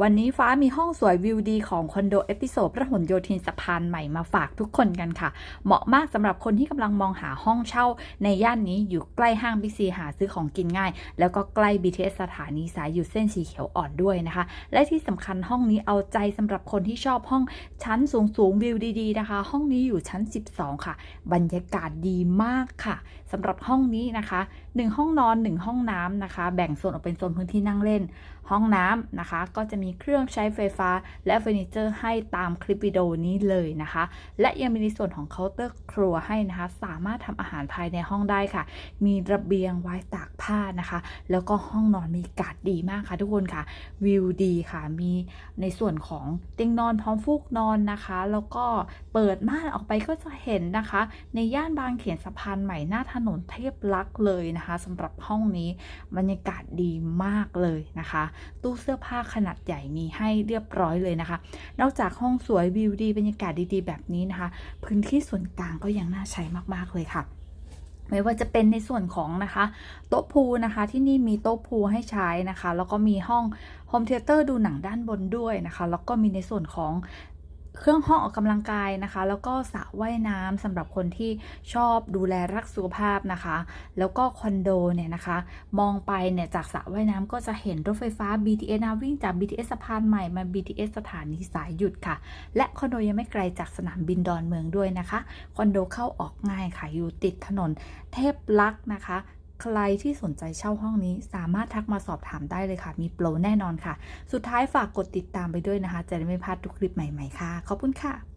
วันนี้ฟ้ามีห้องสวยวิวดีของคอนโดเอพิโซดพระหลโยธินสะพานใหม่มาฝากทุกคนกันค่ะ เหมาะมากสำหรับคนที่กำลังมองหาห้องเช่า ในย่านนี้อยู่ใกล้ห้างบิ๊กซีหาซื้อของกินง่าย แล้วก็ใกล้ BTS สถานีสายอยู่เส้นสีเขียวอ่อนด้วยนะคะ และที่สำคัญห้องนี้เอาใจสำหรับคนที่ชอบห้องชั้นสูงสูงวิวดีๆนะคะ ห้องนี้อยู่ชั้น 12 ค่ะ บรรยากาศดีมากค่ะสำหรับห้องนี้นะคะ 1 ห้องนอน 1 ห้องน้ำนะคะ แบ่งโซนออกเป็นโซนพื้นที่นั่งเล่น ห้องน้ำนะคะ ก็จะมีเครื่องใช้ไฟฟ้า และเฟอร์นิเจอร์ให้ตามคลิปวิดีโอนี้เลยนะคะ และยังมีในส่วนของเคาน์เตอร์ครัวให้นะคะ สามารถทำอาหารภายในห้องได้ค่ะ มีระเบียงไว้ตากผ้านะคะ แล้วก็ห้องนอนมีอากาศดีมากค่ะทุกคนค่ะ วิวดีค่ะ มีในส่วนของเตียงนอนพร้อมฟูกนอนนะคะ แล้วก็เปิดม่านออกไปก็จะเห็นนะคะ ในย่านบางเขนสะพานใหม่หน้าถนนเทพลักษ์เลยนะคะสำหรับห้องนี้บรรยากาศดีมากเลยนะคะ ตู้เสื้อผ้าขนาดใหญ่มีให้เรียบร้อยเลยนะคะ นอกจากห้องสวยวิวดีบรรยากาศดีๆ แบบนี้นะคะ พื้นที่ส่วนกลางก็ยังน่าใช้มากๆเลยค่ะไม่ว่าจะเป็นในส่วนของนะคะ โต๊ะพูลนะคะที่นี่มีโต๊ะพูลให้ใช้นะคะ แล้วก็มีห้องโฮมเทเตอร์ดูหนังด้านบนด้วยนะคะ แล้วก็มีในส่วนของ เครื่องห้องออกกำลังกายนะคะ แล้วก็สระว่ายน้ำสำหรับคนที่ชอบดูแลรักสุขภาพนะคะ แล้วก็คอนโดเนี่ยนะคะ มองไปเนี่ยจากสระว่ายน้ำก็จะเห็นรถไฟฟ้า BTS นะวิ่งจาก BTS สะพานใหม่มา BTS สถานีสายหยุดค่ะ และคอนโดยังไม่ไกลจากสนามบินดอนเมืองด้วยนะคะ คอนโดเข้าออกง่ายค่ะอยู่ติดถนนเทพลักษณ์นะคะ ใครที่สนใจเช่าห้องนี้สามารถทักมาสอบถามได้เลยค่ะ มีโปรแน่นอนค่ะ สุดท้ายฝากกดติดตามไปด้วยนะคะ จะได้ไม่พลาดทุกคลิปใหม่ๆค่ะ ขอบคุณค่ะ